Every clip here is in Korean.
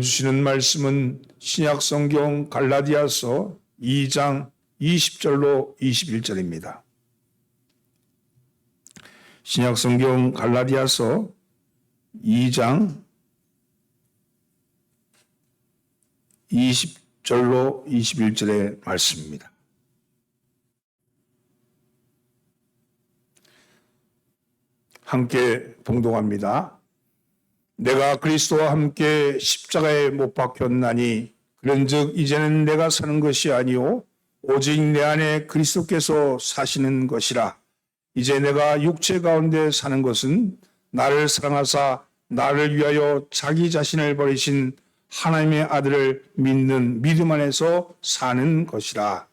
주시는 말씀은 신약 성경 갈라디아서 2장 20절로 21절입니다. 신약 성경 갈라디아서 2장 20절로 21절의 말씀입니다. 함께 봉독합니다. 내가 그리스도와 함께 십자가에 못 박혔나니 그런즉 이제는 내가 사는 것이 아니요 오직 내 안에 그리스도께서 사시는 것이라. 이제 내가 육체 가운데 사는 것은 나를 사랑하사 나를 위하여 자기 자신을 버리신 하나님의 아들을 믿는 믿음 안에서 사는 것이라.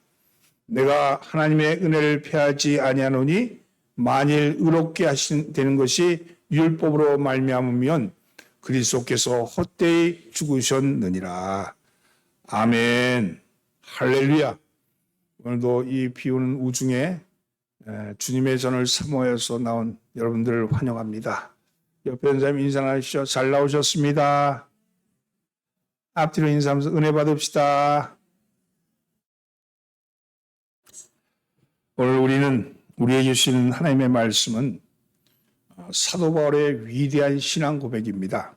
내가 하나님의 은혜를 패하지 아니하노니 만일 의롭게 하신 되는 것이 율법으로 말미암으면 그리스도께서 헛되이 죽으셨느니라. 아멘. 할렐루야. 오늘도 이 비오는 우중에 주님의 전을 사모해서 나온 여러분들을 환영합니다. 옆에 있는 사람 인사하시죠. 잘 나오셨습니다. 앞뒤로 인사하면서 은혜 받읍시다. 오늘 우리는 우리에게 주신 하나님의 말씀은 사도 바울의 위대한 신앙 고백입니다.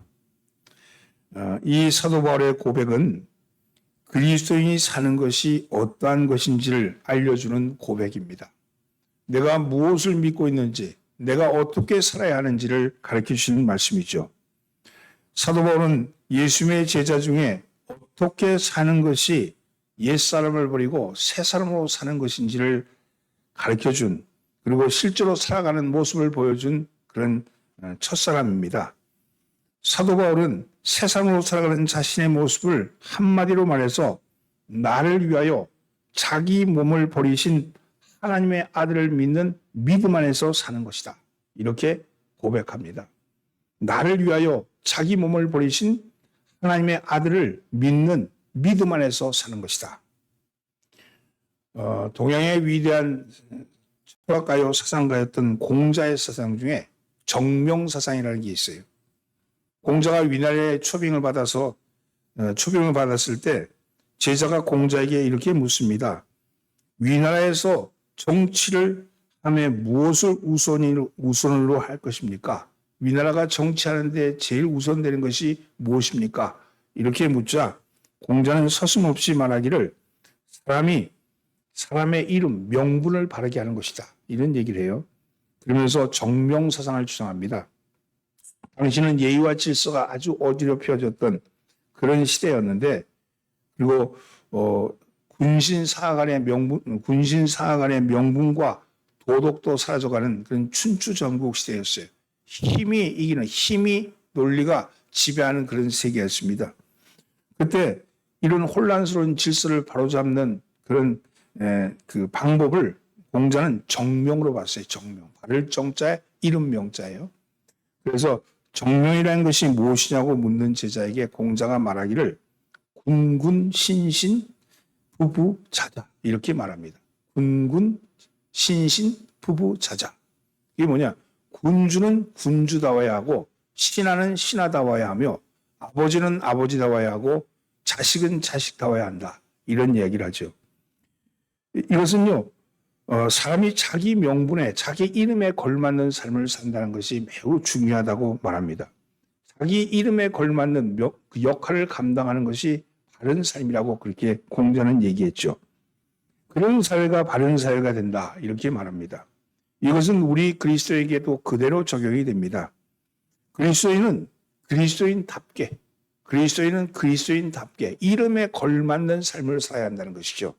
어, 이 사도 바울의 고백은 그리스도인이 사는 것이 어떠한 것인지를 알려주는 고백입니다. 내가 무엇을 믿고 있는지, 내가 어떻게 살아야 하는지를 가르쳐 주시는 말씀이죠. 사도 바울은 예수님의 제자 중에 어떻게 사는 것이 옛사람을 버리고 새 사람으로 사는 것인지를 가르쳐 준 그리고 실제로 살아가는 모습을 보여준 그런 어, 첫사람입니다. 사도 바울은 세상으로 살아가는 자신의 모습을 한마디로 말해서 나를 위하여 자기 몸을 버리신 하나님의 아들을 믿는 믿음 안에서 사는 것이다. 이렇게 고백합니다. 나를 위하여 자기 몸을 버리신 하나님의 아들을 믿는 믿음 안에서 사는 것이다. 어, 동양의 위대한 철학가요 사상가였던 공자의 사상 중에 정명사상이라는 게 있어요. 공자가 위나라의 초빙을 받아서 어, 초빙을 받았을 때 제자가 공자에게 이렇게 묻습니다. 위나라에서 정치를 하며 무엇을 우선으로 할 것입니까? 위나라가 정치하는데 제일 우선되는 것이 무엇입니까? 이렇게 묻자 공자는 서슴없이 말하기를 사람이 사람의 이름, 명분을 바르게 하는 것이다. 이런 얘기를 해요. 그러면서 정명 사상을 주장합니다. 당신은 예의와 질서가 아주 어지럽혀졌던 그런 시대였는데, 그리고 어, 군신 사간의 명분, 군신 사간의 명분과 도덕도 사라져가는 그런 춘추 전국 시대였어요. 힘이 이기는 힘이 논리가 지배하는 그런 세계였습니다. 그때 이런 혼란스러운 질서를 바로잡는 그런 에, 그 방법을 공자는 정명으로 봤어요. 정명. 바를 정자에 이름 명자예요. 그래서 정명이라는 것이 무엇이냐고 묻는 제자에게 공자가 말하기를 군군 신신 부부 자자 이렇게 말합니다. 군군 신신 부부 자자. 이게 뭐냐? 군주는 군주다워야 하고 신하는 신하다워야 하며 아버지는 아버지다워야 하고 자식은 자식다워야 한다. 이런 이야기를 하죠. 이것은요, 어, 사람이 자기 명분에, 자기 이름에 걸맞는 삶을 산다는 것이 매우 중요하다고 말합니다. 자기 이름에 걸맞는 명, 그 역할을 감당하는 것이 바른 삶이라고 그렇게 공자는 얘기했죠. 그런 사회가 바른 사회가 된다. 이렇게 말합니다. 이것은 우리 그리스도에게도 그대로 적용이 됩니다. 그리스도인은 그리스도인답게, 그리스도인은 그리스도인답게 이름에 걸맞는 삶을 살아야 한다는 것이죠.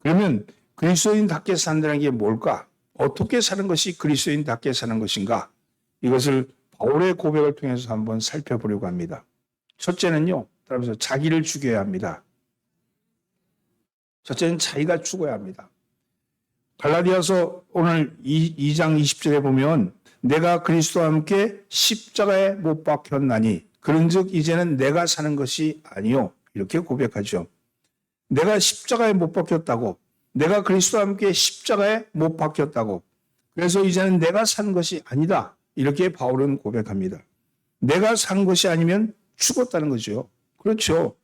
그러면 그리스도인답게 산다는 게 뭘까? 어떻게 사는 것이 그리스도인답게 사는 것인가? 이것을 바울의 고백을 통해서 한번 살펴보려고 합니다. 첫째는요, 따라서 자기를 죽여야 합니다. 첫째는 자기가 죽어야 합니다. 갈라디아서 오늘 2, 장 20절에 보면 내가 그리스도와 함께 십자가에 못 박혔나니 그런즉 이제는 내가 사는 것이 아니요 이렇게 고백하죠. 내가 십자가에 못 박혔다고, 내가 그리스도와 함께 십자가에 못 박혔다고, 그래서 이제는 내가 산 것이 아니다. 이렇게 바울은 고백합니다. 내가 산 것이 아니면 죽었다는 거죠. 그렇죠.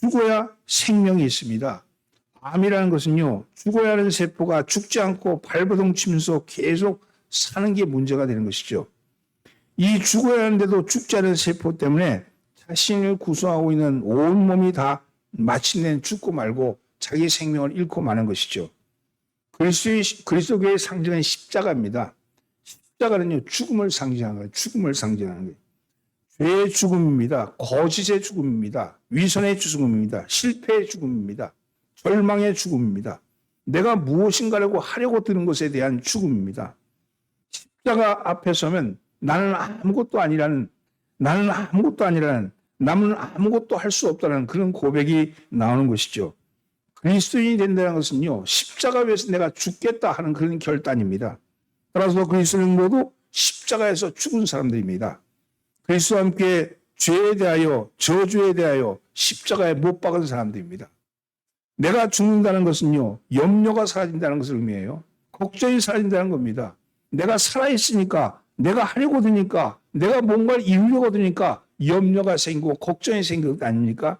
죽어야 생명이 있습니다. 암이라는 것은요, 죽어야 하는 세포가 죽지 않고 발버둥 치면서 계속 사는 게 문제가 되는 것이죠. 이 죽어야 하는데도 죽지 않은 세포 때문에 자신을 구성하고 있는 온 몸이 다 마침내 죽고 말고 자기 생명을 잃고 마는 것이죠. 그리스도교의 상징은 십자가입니다. 십자가는요, 죽음을 상징하는 거예요. 죽음을 상징하는 거예요. 죄의 죽음입니다. 거짓의 죽음입니다. 위선의 죽음입니다. 실패의 죽음입니다. 절망의 죽음입니다. 내가 무엇인가라고 하려고 드는 것에 대한 죽음입니다. 십자가 앞에 서면 나는 아무것도 아니라는 나는 아무것도 아니라는 남은 아무것도 할 수 없다는 그런 고백이 나오는 것이죠. 그리스도인이 된다는 것은요, 십자가 위에서 내가 죽겠다 하는 그런 결단입니다. 따라서 그리스도인 모두 십자가에서 죽은 사람들입니다. 그리스도와 함께 죄에 대하여, 저주에 대하여 십자가에 못 박은 사람들입니다. 내가 죽는다는 것은요, 염려가 사라진다는 것을 의미해요. 걱정이 사라진다는 겁니다. 내가 살아있으니까, 내가 하려고 드니까, 내가 뭔가를 이루려고 드니까 염려가 생기고 걱정이 생기는 것 아닙니까?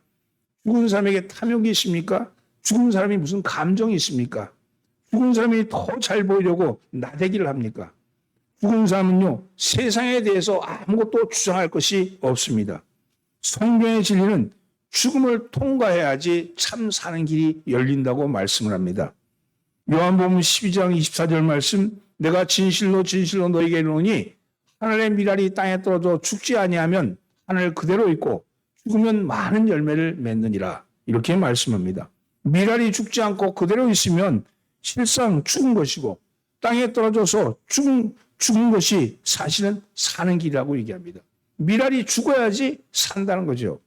죽은 사람에게 탐욕이 있습니까? 죽은 사람이 무슨 감정이 있습니까? 죽은 사람이 더 잘 보이려고 나대기를 합니까? 죽은 사람은요, 세상에 대해서 아무것도 주장할 것이 없습니다. 성경의 진리는 죽음을 통과해야지 참 사는 길이 열린다고 말씀을 합니다. 요한복음 12장 24절 말씀, 내가 진실로 진실로 너에게 이르노니 하늘의 미랄이 땅에 떨어져 죽지 아니하면 하늘 그대로 있고 죽으면 많은 열매를 맺느니라. 이렇게 말씀합니다. 미랄이 죽지 않고 그대로 있으면 실상 죽은 것이고 땅에 떨어져서 죽은, 죽은 것이 사실은 사는 길이라고 얘기합니다. 미랄이 죽어야지 산다는 거죠.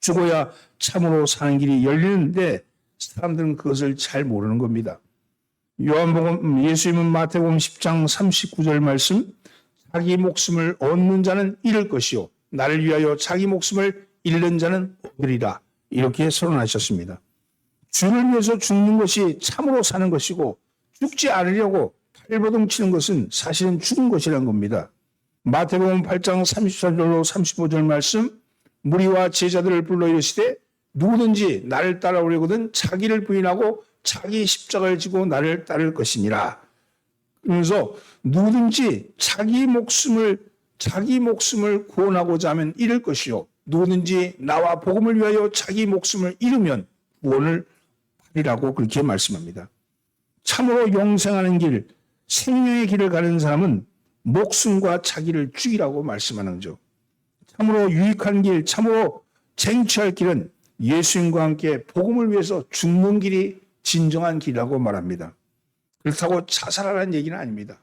죽어야 참으로 사는 길이 열리는데 사람들은 그것을 잘 모르는 겁니다. 요한복음 예수님은 마태복음 10장 39절 말씀 자기 목숨을 얻는 자는 잃을 것이요 나를 위하여 자기 목숨을 잃는 자는 얻으리라 이렇게 선언하셨습니다. 주를 위해서 죽는 것이 참으로 사는 것이고 죽지 않으려고 발버둥 치는 것은 사실은 죽은 것이라는 겁니다. 마태복음 8장 34절로 35절 말씀 무리와 제자들을 불러 이르시되 누구든지 나를 따라오려거든 자기를 부인하고 자기 십자가를 지고 나를 따를 것이니라. 그러면서 누구든지 자기 목숨을 자기 목숨을 구원하고자 하면 잃을 것이요 누구든지 나와 복음을 위하여 자기 목숨을 잃으면 구원을 받으라고 그렇게 말씀합니다. 참으로 영생하는 길, 생명의 길을 가는 사람은 목숨과 자기를 죽이라고 말씀하는 거죠. 참으로 유익한 길, 참으로 쟁취할 길은 예수님과 함께 복음을 위해서 죽는 길이 진정한 길이라고 말합니다. 그렇다고 자살하라는 얘기는 아닙니다.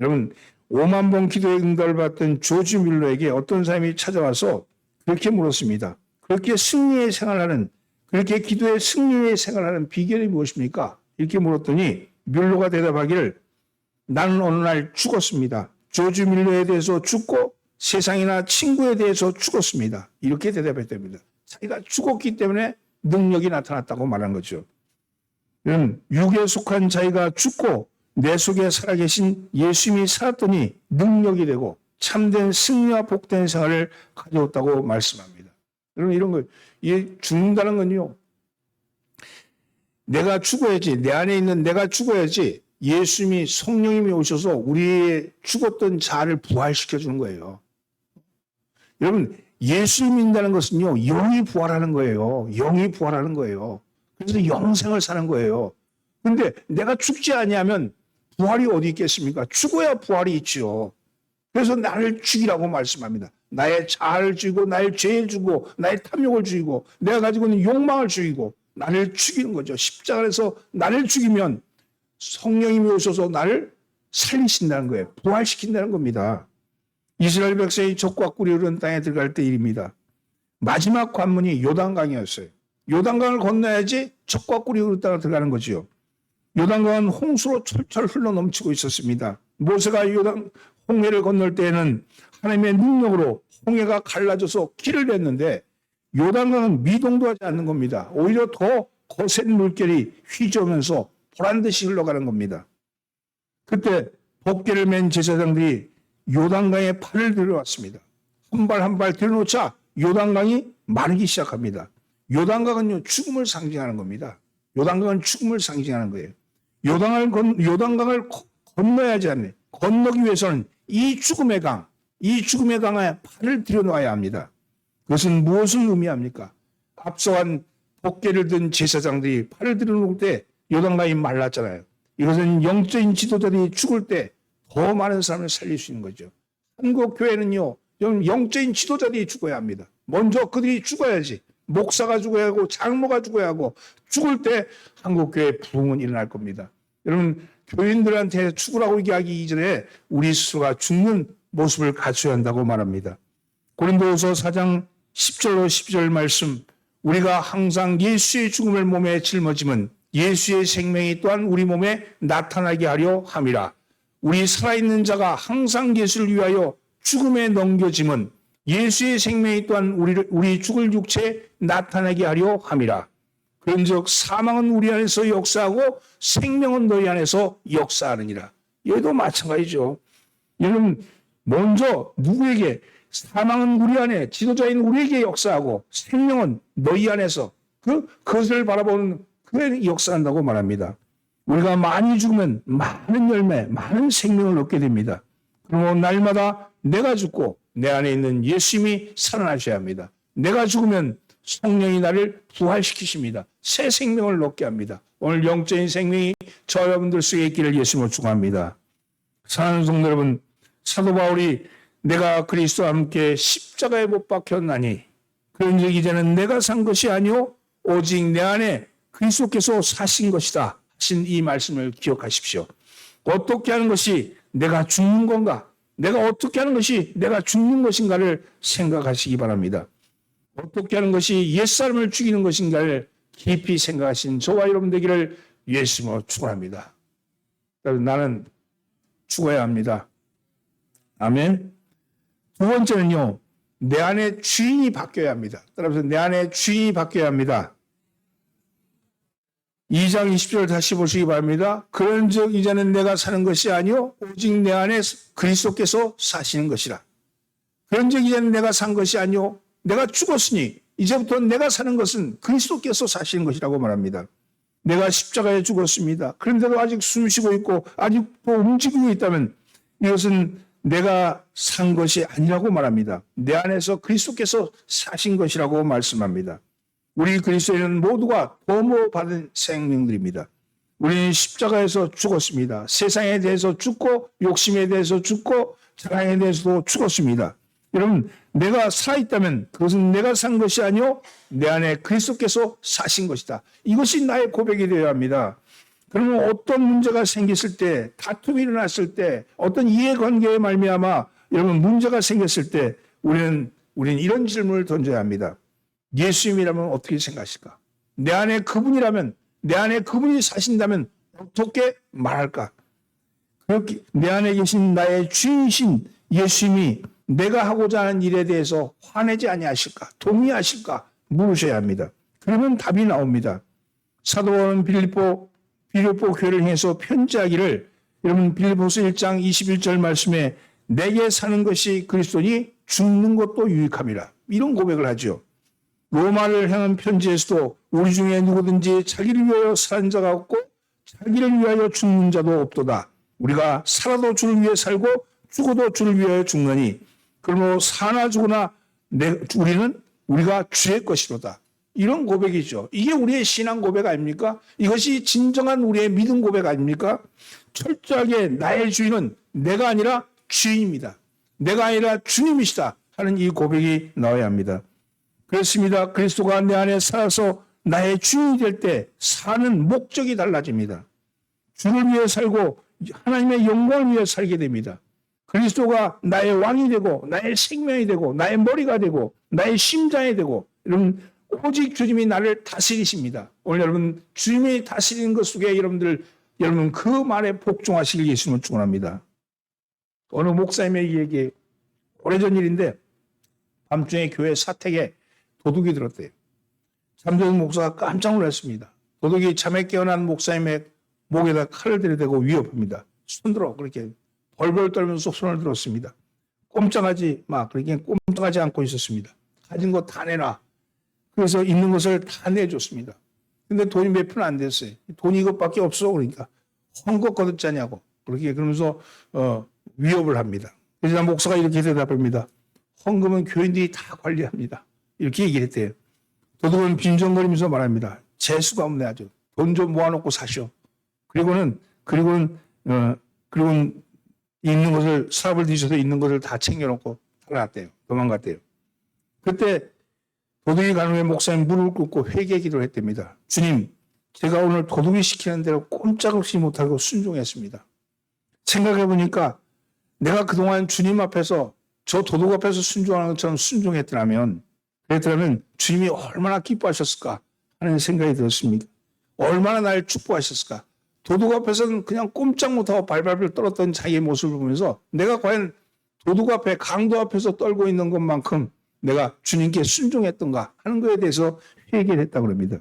여러분, 5만 번 기도의 응답을 받던 조지 밀러에게 어떤 사람이 찾아와서 그렇게 물었습니다. 그렇게 승리의 생활하는, 그렇게 기도의 승리의 생활하는 비결이 무엇입니까? 이렇게 물었더니 밀러가 대답하기를 나는 어느 날 죽었습니다. 조지 밀러에 대해서 죽고 세상이나 친구에 대해서 죽었습니다. 이렇게 대답했답니다. 자기가 죽었기 때문에 능력이 나타났다고 말한 거죠. 음, 육에 속한 자기가 죽고 내 속에 살아계신 예수님이 살았더니 능력이 되고 참된 승리와 복된 생활을 가져왔다고 말씀합니다. 여러분 이런 거, 이 죽는다는 건요. 내가 죽어야지, 내 안에 있는 내가 죽어야지 예수님이 성령님이 오셔서 우리의 죽었던 자를 부활시켜 주는 거예요. 여러분 예수 믿는다는 것은요 영이 부활하는 거예요. 영이 부활하는 거예요. 그래서 영생을 사는 거예요. 근데 내가 죽지 아니하면 부활이 어디 있겠습니까? 죽어야 부활이 있지요. 그래서 나를 죽이라고 말씀합니다. 나의 자아를 죽이고 나의 죄를 죽이고 나의 탐욕을 죽이고 내가 가지고 있는 욕망을 죽이고 나를 죽이는 거죠. 십자가에서 나를 죽이면 성령님이 오셔서 나를 살리신다는 거예요. 부활시킨다는 겁니다. 이스라엘 백성이 적과 꿀이 흐르는 땅에 들어갈 때 일입니다. 마지막 관문이 요단강이었어요. 요단강을 건너야지 적과 꿀이 흐르는 땅에 들어가는 거지요. 요단강은 홍수로 철철 흘러 넘치고 있었습니다. 모세가 요단 홍해를 건널 때에는 하나님의 능력으로 홍해가 갈라져서 길을 냈는데 요단강은 미동도 하지 않는 겁니다. 오히려 더 거센 물결이 휘저으면서 보란 듯이 흘러가는 겁니다. 그때 복개를 맨 제사장들이 요단강에 팔을 들여왔습니다. 한 발 한 발 들여놓자 요단강이 마르기 시작합니다. 요단강은요 죽음을 상징하는 겁니다. 요단강은 죽음을 상징하는 거예요. 요단강을 건, 요단강을 거- 건너야지 않네. 건너기 위해서는 이 죽음의 강, 이 죽음의 강에 발을 들여놓아야 합니다. 그것은 무엇을 의미합니까? 앞서간 복개를 든 제사장들이 팔을 들여놓을 때 요단강이 말랐잖아요. 이것은 영적인 지도자들이 죽을 때 더 많은 사람을 살릴 수 있는 거죠. 한국 교회는요, 영- 영적인 지도자들이 죽어야 합니다. 먼저 그들이 죽어야지. 목사가 죽어야 하고 장모가 죽어야 하고 죽을 때 한국 교회 부흥은 일어날 겁니다. 여러분 교인들한테 죽으라고 얘기하기 이전에 우리 스스로가 죽는 모습을 갖춰야 한다고 말합니다. 고린도후서 4장 10절로 12절 말씀 우리가 항상 예수의 죽음을 몸에 짊어짐은 예수의 생명이 또한 우리 몸에 나타나게 하려 함이라. 우리 살아있는 자가 항상 예수를 위하여 죽음에 넘겨짐은 예수의 생명이 또한 우리를, 우리 죽을 육체에 나타나게 하려 함이라. 그런즉 사망은 우리 안에서 역사하고 생명은 너희 안에서 역사하느니라. 얘도 마찬가지죠. 여러분 먼저 누구에게 사망은 우리 안에 지도자인 우리에게 역사하고 생명은 너희 안에서 그 그것을 바라보는 그에 역사한다고 말합니다. 우리가 많이 죽으면 많은 열매, 많은 생명을 얻게 됩니다. 그리고 날마다 내가 죽고 내 안에 있는 예수님이 살아나셔야 합니다. 내가 죽으면 성령이 나를 부활시키십니다. 새 생명을 얻게 합니다. 오늘 영적인 생명이 저 여러분들 속에 있기를 예수님을 축원합니다. 사랑하는 성도 여러분, 사도 바울이 내가 그리스도와 함께 십자가에 못 박혔나니 그런즉 이제는 내가 산 것이 아니요 오직 내 안에 그리스도께서 사신 것이다 하신 이 말씀을 기억하십시오. 어떻게 하는 것이 내가 죽는 건가? 내가 어떻게 하는 것이 내가 죽는 것인가를 생각하시기 바랍니다. 어떻게 하는 것이 옛사람을 죽이는 것인가를 깊이 생각하신 저와 여러분 되기를 예수님으로 축원합니다. 나는 죽어야 합니다. 아멘. 두 번째는요, 내 안에 주인이 바뀌어야 합니다. 따라서 내 안에 주인이 바뀌어야 합니다. 2장 20절 다시 보시기 바랍니다. 그런즉 이제는 내가 사는 것이 아니요 오직 내 안에 그리스도께서 사시는 것이라. 그런즉 이제는 내가 산 것이 아니요 내가 죽었으니 이제부터 내가 사는 것은 그리스도께서 사시는 것이라고 말합니다. 내가 십자가에 죽었습니다. 그런데도 아직 숨 쉬고 있고 아직도 움직이고 있다면 이것은 내가 산 것이 아니라고 말합니다. 내 안에서 그리스도께서 사신 것이라고 말씀합니다. 우리 그리스도인은 모두가 도모 받은 생명들입니다. 우리는 십자가에서 죽었습니다. 세상에 대해서 죽고 욕심에 대해서 죽고 자랑에 대해서도 죽었습니다. 여러분 내가 살아있다면 그것은 내가 산 것이 아니요 내 안에 그리스도께서 사신 것이다. 이것이 나의 고백이 되어야 합니다. 그러면 어떤 문제가 생겼을 때 다툼이 일어났을 때 어떤 이해관계에 말미암아 여러분 문제가 생겼을 때 우리는 우리는 이런 질문을 던져야 합니다. 예수님이라면 어떻게 생각하실까? 내 안에 그분이라면 내 안에 그분이 사신다면 어떻게 말할까? 그렇게 내 안에 계신 나의 주인이신 예수님이 내가 하고자 하는 일에 대해서 화내지 아니하실까? 동의하실까? 물으셔야 합니다. 그러면 답이 나옵니다. 사도 바울은 빌립보 빌립보 교회를 향해서 편지하기를 여러분 빌립보서 1장 21절 말씀에 내게 사는 것이 그리스도니 죽는 것도 유익함이라 이런 고백을 하죠. 로마를 향한 편지에서도 우리 중에 누구든지 자기를 위하여 사는 자가 없고 자기를 위하여 죽는 자도 없도다. 우리가 살아도 주를 위해 살고 죽어도 주를 위하여 죽느니 그러므로 사나 죽으나 내, 우리는 우리가 주의 것이로다. 이런 고백이죠. 이게 우리의 신앙 고백 아닙니까? 이것이 진정한 우리의 믿음 고백 아닙니까? 철저하게 나의 주인은 내가 아니라 주인입니다. 내가 아니라 주님이시다 하는 이 고백이 나와야 합니다. 그렇습니다. 그리스도가 내 안에 살아서 나의 주인이 될 때 사는 목적이 달라집니다. 주를 위해 살고 하나님의 영광을 위해 살게 됩니다. 그리스도가 나의 왕이 되고 나의 생명이 되고 나의 머리가 되고 나의 심장이 되고 여러분 오직 주님이 나를 다스리십니다. 오늘 여러분 주님이 다스리는 것 속에 여러분들 여러분 그 말에 복종하시길 예수님을 축원합니다. 어느 목사님의 얘기 오래전 일인데 밤중에 교회 사택에 도둑이 들었대요. 잠자는 목사가 깜짝 놀랐습니다. 도둑이 잠에 깨어난 목사님의 목에다 칼을 들이대고 위협합니다. 손들어 그렇게 벌벌 떨면서 손을 들었습니다. 꼼짝하지 마. 그러니까 꼼짝하지 않고 있었습니다. 가진 거 다 내놔. 그래서 있는 것을 다 내줬습니다. 근데 돈이 몇 푼 안 됐어요. 돈이 이것밖에 없어. 그러니까 헌것 거듭자냐고. 그렇게 그러면서 어, 위협을 합니다. 그래서 목사가 이렇게 대답합니다. 헌금은 교인들이 다 관리합니다. 이렇게 얘기를 했대요. 도둑은 빈정거리면서 말합니다. 재수가 없네 아주. 돈 좀 모아놓고 사시오. 그리고는 그리고는 어 그리고는 있는 것을 사업을 뒤져서 있는 것을 다 챙겨놓고 달아났대요. 도망갔대요. 그때 도둑이 가는 후에 목사님 무릎을 꿇고 회개 기도를 했답니다. 주님, 제가 오늘 도둑이 시키는 대로 꼼짝없이 못하고 순종했습니다. 생각해 보니까 내가 그동안 주님 앞에서 저 도둑 앞에서 순종하는 것처럼 순종했더라면 그랬더라면 주님이 얼마나 기뻐하셨을까 하는 생각이 들었습니다. 얼마나 날 축복하셨을까. 도둑 앞에서는 그냥 꼼짝 못하고 발발발 떨었던 자기의 모습을 보면서 내가 과연 도둑 앞에 강도 앞에서 떨고 있는 것만큼 내가 주님께 순종했던가 하는 것에 대해서 회개를 했다고 합니다.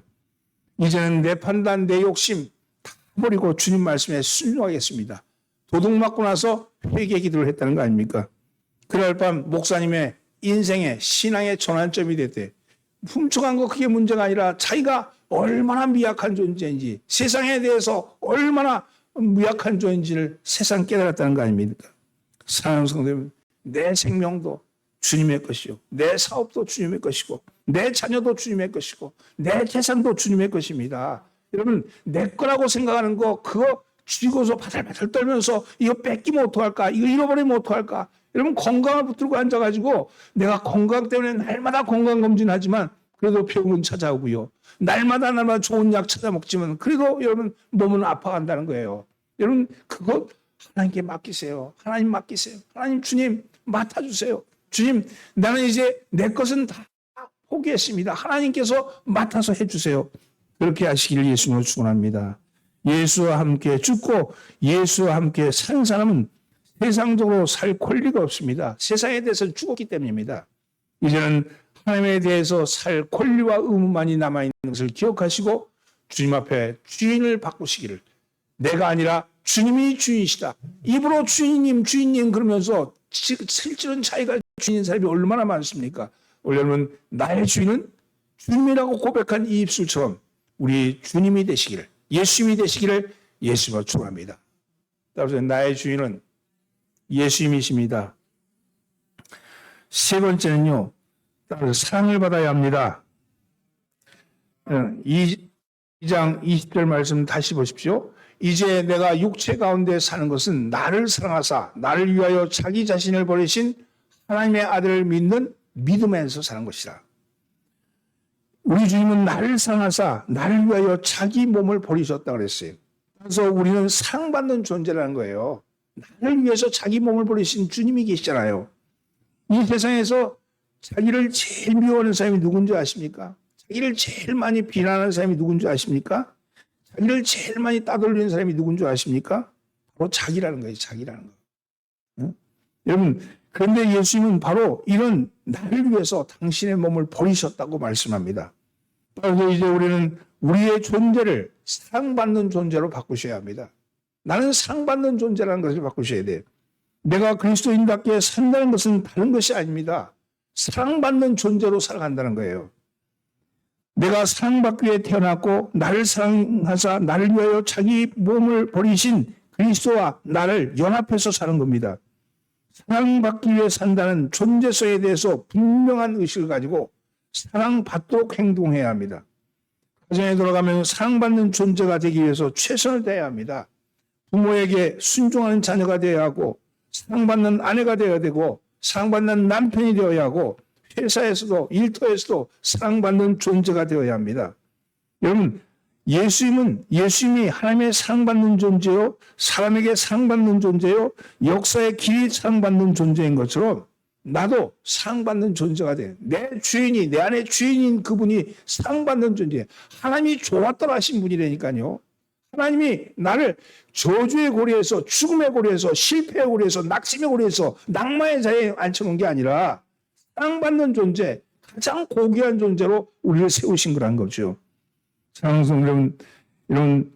이제는 내 판단, 내 욕심 다 버리고 주님 말씀에 순종하겠습니다. 도둑 맞고 나서 회개 기도를 했다는 거 아닙니까? 그날 밤 목사님의 인생의 신앙의 전환점이 됐대. 훔쳐간 거 그게 문제가 아니라 자기가 얼마나 미약한 존재인지 세상에 대해서 얼마나 미약한 존재인지를 세상 깨달았다는 거 아닙니까? 사랑하는 성도님, 내 생명도 주님의 것이요. 내 사업도 주님의 것이고, 내 자녀도 주님의 것이고, 내 재산도 주님의 것입니다. 여러분, 내 거라고 생각하는 거, 그거 쥐고서 바들바들 떨면서 이거 뺏기면 어떡할까? 이거 잃어버리면 어떡할까? 여러분, 건강을 붙들고 앉아가지고 내가 건강 때문에 날마다 건강검진하지만 그래도 병원 찾아오고요. 날마다 날마다 좋은 약 찾아 먹지만 그래도 여러분 몸은 아파간다는 거예요. 여러분, 그거 하나님께 맡기세요. 하나님 맡기세요. 하나님 주님 맡아주세요. 주님, 나는 이제 내 것은 다 포기했습니다. 하나님께서 맡아서 해주세요. 그렇게 하시기를 예수님으로 축원합니다. 예수와 함께 죽고 예수와 함께 사는 사람은 세상적으로 살 권리가 없습니다. 세상에 대해서 죽었기 때문입니다. 이제는 하나님에 대해서 살 권리와 의무만이 남아있는 것을 기억하시고 주님 앞에 주인을 바꾸시기를 내가 아니라 주님이 주인이시다. 입으로 주인님 주인님 그러면서 실질은 자기가 주인인 사람이 얼마나 많습니까? 원래는 나의 주인은 주님이라고 고백한 이 입술처럼 우리 주님이 되시기를 예수님이 되시기를 예수님을 축원합니다. 따라서 나의 주인은 예수님이십니다. 세 번째는요. 따라서 사랑을 받아야 합니다. 2장 20절 말씀 다시 보십시오. 이제 내가 육체 가운데 사는 것은 나를 사랑하사 나를 위하여 자기 자신을 버리신 하나님의 아들을 믿는 믿음에서 사는 것이다. 우리 주님은 나를 사랑하사 나를 위하여 자기 몸을 버리셨다 그랬어요. 그래서 우리는 사랑받는 존재라는 거예요. 나를 위해서 자기 몸을 버리신 주님이 계시잖아요. 이 세상에서 자기를 제일 미워하는 사람이 누군지 아십니까? 자기를 제일 많이 비난하는 사람이 누군지 아십니까? 자기를 제일 많이 따돌리는 사람이 누군지 아십니까? 바로 자기라는 거예요. 자기라는 거. 응? 여러분, 그런데 예수님은 바로 이런 나를 위해서 당신의 몸을 버리셨다고 말씀합니다. 그래서 이제 우리는 우리의 존재를 사랑받는 존재로 바꾸셔야 합니다. 나는 사랑받는 존재라는 것을 바꾸셔야 돼요. 내가 그리스도인답게 산다는 것은 다른 것이 아닙니다. 사랑받는 존재로 살아간다는 거예요. 내가 사랑받기 위해 태어났고 나를 사랑하사 나를 위하여 자기 몸을 버리신 그리스도와 나를 연합해서 사는 겁니다. 사랑받기 위해 산다는 존재성에 대해서 분명한 의식을 가지고 사랑받도록 행동해야 합니다. 가정에 돌아가면 사랑받는 존재가 되기 위해서 최선을 다해야 합니다. 부모에게 순종하는 자녀가 되어야 하고 사랑받는 아내가 되어야 되고 사랑받는 남편이 되어야 하고 회사에서도 일터에서도 사랑받는 존재가 되어야 합니다. 여러분 예수님은 예수님이 하나님의 사랑받는 존재요 사람에게 사랑받는 존재요 역사의 길이 사랑받는 존재인 것처럼 나도 사랑받는 존재가 돼. 내 주인이 내 안에 주인인 그분이 사랑받는 존재. 하나님이 좋았더라 하신 분이라니까요. 하나님이 나를 저주의 고리에서 죽음의 고리에서 실패의 고리에서 낙심의 고리에서 낭만의 자리에 앉혀놓은 게 아니라 사랑받는 존재, 가장 고귀한 존재로 우리를 세우신 거란 거죠. 사랑하는 여러분, 이런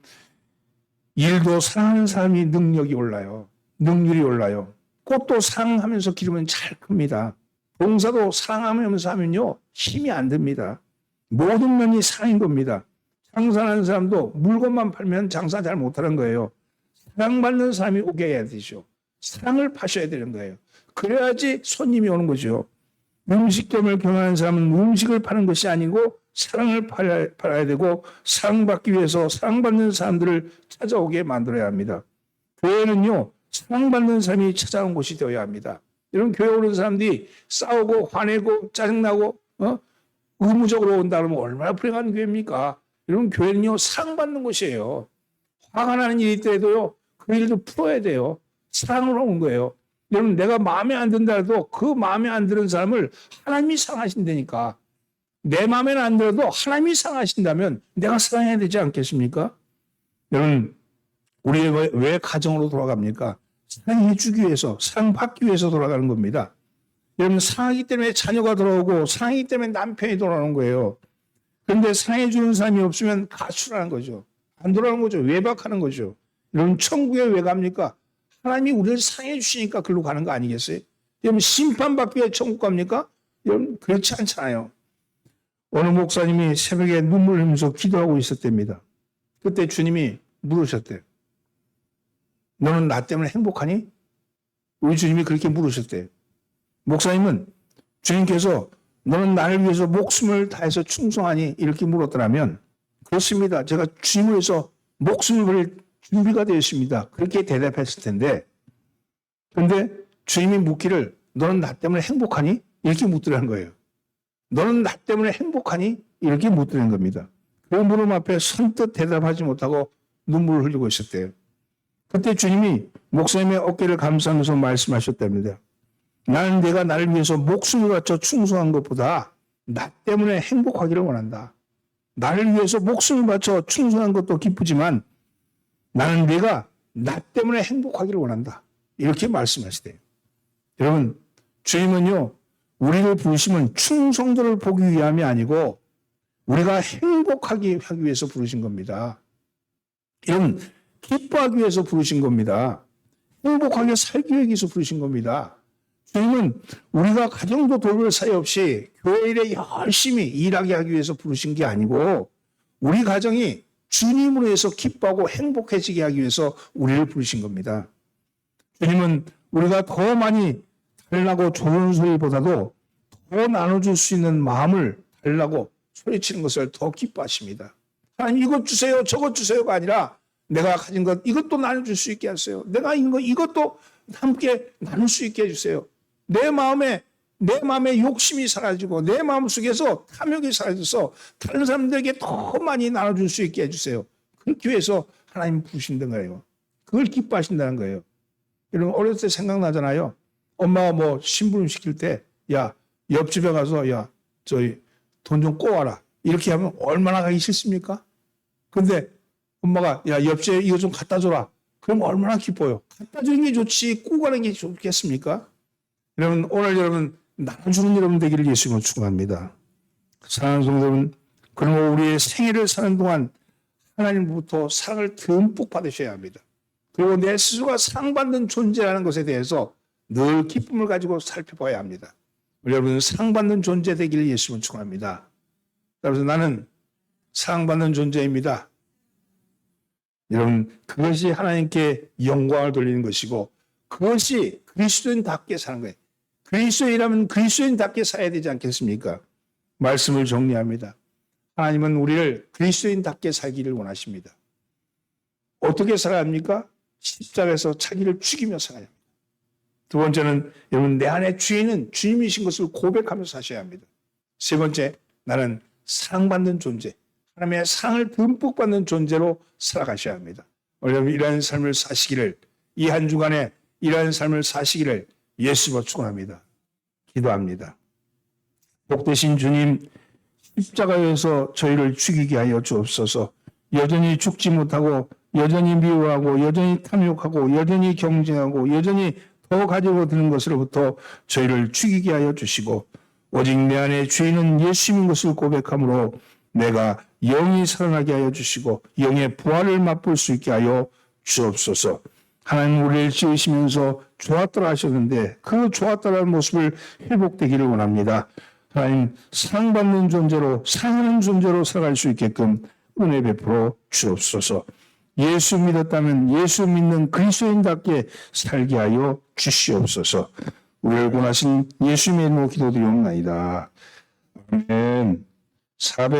일도 사랑하는 사람이 능력이 올라요. 능률이 올라요. 꽃도 사랑하면서 기르면 잘 큽니다. 봉사도 사랑하면서 하면요 힘이 안 듭니다. 모든 면이 사랑인 겁니다. 장사하는 사람도 물건만 팔면 장사 잘 못하는 거예요. 사랑받는 사람이 오게 해야 되죠. 사랑을 파셔야 되는 거예요. 그래야지 손님이 오는 거죠. 음식점을 경영하는 사람은 음식을 파는 것이 아니고 사랑을 팔아야, 팔아야 되고 사랑받기 위해서 사랑받는 사람들을 찾아오게 만들어야 합니다. 교회는요 사랑받는 사람이 찾아온 곳이 되어야 합니다. 이런 교회 오는 사람들이 싸우고 화내고 짜증나고 어? 의무적으로 온다 그러면 얼마나 불행한 교회입니까? 이런 교회는요 사랑받는 곳이에요. 화가 나는 일이 있더라도요 그 일도 풀어야 돼요. 사랑으로 온 거예요. 여러분 내가 마음에 안 든다 해도 그 마음에 안 드는 사람을 하나님이 사랑하신다니까. 내 마음에는 안 들어도 하나님이 사랑하신다면 내가 사랑해야 되지 않겠습니까? 여러분 우리 왜, 왜 가정으로 돌아갑니까? 사랑해 주기 위해서 사랑받기 위해서 돌아가는 겁니다. 여러분 사랑하기 때문에 자녀가 돌아오고 사랑하기 때문에 남편이 돌아오는 거예요. 그런데 사랑해 주는 사람이 없으면 가출하는 거죠. 안 돌아오는 거죠. 외박하는 거죠. 여러분 천국에 왜 갑니까? 하나님이 우리를 사랑해 주시니까 글로 가는 거 아니겠어요? 여러분 심판받기 위해 천국 갑니까? 여러분 그렇지 않잖아요. 어느 목사님이 새벽에 눈물 흘리면서 기도하고 있었답니다. 그때 주님이 물으셨대요. 너는 나 때문에 행복하니? 우리 주님이 그렇게 물으셨대요. 목사님은 주님께서 너는 나를 위해서 목숨을 다해서 충성하니? 이렇게 물었더라면 그렇습니다. 제가 주님을 위해서 목숨을 버릴 준비가 되어 있습니다. 그렇게 대답했을 텐데 그런데 주님이 묻기를 너는 나 때문에 행복하니? 이렇게 묻더라는 거예요. 너는 나 때문에 행복하니? 이렇게 묻더라는 겁니다. 그 물음 앞에 선뜻 대답하지 못하고 눈물을 흘리고 있었대요. 그때 주님이 목사님의 어깨를 감싸면서 말씀하셨답니다. 나는 내가 나를 위해서 목숨을 바쳐 충성한 것보다 나 때문에 행복하기를 원한다. 나를 위해서 목숨을 바쳐 충성한 것도 기쁘지만 나는 내가 나 때문에 행복하기를 원한다. 이렇게 말씀하시대요. 여러분, 주님은요, 우리를 부르심은 충성도를 보기 위함이 아니고 우리가 행복하게 하기 위해서 부르신 겁니다. 여러분, 기뻐하기 위해서 부르신 겁니다. 행복하게 살기 위해서 부르신 겁니다. 주님은 우리가 가정도 돌볼 사이 없이 교회 일에 열심히 일하게 하기 위해서 부르신 게 아니고 우리 가정이 주님으로 해서 기뻐하고 행복해지게 하기 위해서 우리를 부르신 겁니다. 주님은 우리가 더 많이 달라고 좋은 소리보다도 더 나눠줄 수 있는 마음을 달라고 소리치는 것을 더 기뻐하십니다. 하나님 이것 주세요, 저것 주세요가 아니라 내가 가진 것 이것도 나눠줄 수 있게 하세요. 내가 있는 것 이것도 함께 나눌 수 있게 해주세요. 내 마음에 내 마음에 욕심이 사라지고 내 마음 속에서 탐욕이 사라져서 다른 사람들에게 더 많이 나눠줄 수 있게 해주세요. 그렇게 위해서 하나님 부르신다는 거예요. 그걸 기뻐하신다는 거예요. 여러분 어렸을 때 생각나잖아요. 엄마가 뭐 심부름 시킬 때 야 옆집에 가서 야 저희 돈 좀 꼬아라 이렇게 하면 얼마나 가기 싫습니까? 근데 엄마가 야 옆집에 이거 좀 갖다 줘라 그럼 얼마나 기뻐요. 갖다 주는 게 좋지 꼬가는 게 좋겠습니까? 여러분 오늘 여러분 나눠주는 여러분 되기를 예수님을 축원합니다. 사랑하는 성도 여러분 그리고 우리의 생애를 사는 동안 하나님부터 사랑을 듬뿍 받으셔야 합니다. 그리고 내 스스로가 상 받는 존재라는 것에 대해서 늘 기쁨을 가지고 살펴봐야 합니다. 여러분 상 받는 존재 되기를 예수님을 축원합니다. 그래서 나는 사랑받는 존재입니다. 여러분 그것이 하나님께 영광을 돌리는 것이고 그것이 그리스도인답게 사는 거예요. 그리스도인이라면 그리스도인답게 살아야 되지 않겠습니까? 말씀을 정리합니다. 하나님은 우리를 그리스도인답게 살기를 원하십니다. 어떻게 살아야 합니까? 십자가에서 자기를 죽이며 살아야 합니다. 두 번째는 여러분 내 안에 주인은 주님이신 것을 고백하면서 사셔야 합니다. 세 번째 나는 사랑받는 존재, 하나님의 사랑을 듬뿍 받는 존재로 살아가셔야 합니다. 여러분 이러한 삶을 사시기를 이 한 주간에 이러한 삶을 사시기를 예수로 축원합니다. 기도합니다. 복되신 주님 십자가에서 저희를 죽이게 하여 주옵소서. 여전히 죽지 못하고 여전히 미워하고 여전히 탐욕하고 여전히 경쟁하고 여전히 더 가지고 드는 것으로부터 저희를 죽이게 하여 주시고 오직 내 안에 주인은 예수님인 것을 고백함으로 내가 영이 살아나게 하여 주시고 영의 부활을 맛볼 수 있게 하여 주옵소서. 하나님 우리를 지으시면서 좋았더라 하셨는데 그 좋았더라는 모습을 회복되기를 원합니다. 하나님 사랑받는 존재로 사랑하는 존재로 살아갈 수 있게끔 은혜 베풀어 주옵소서. 예수 믿었다면 예수 믿는 그리스도인답게 살게 하여 주시옵소서. 우리를 구하신 예수님의 이름으로 기도드리옵나이다. 아멘. 400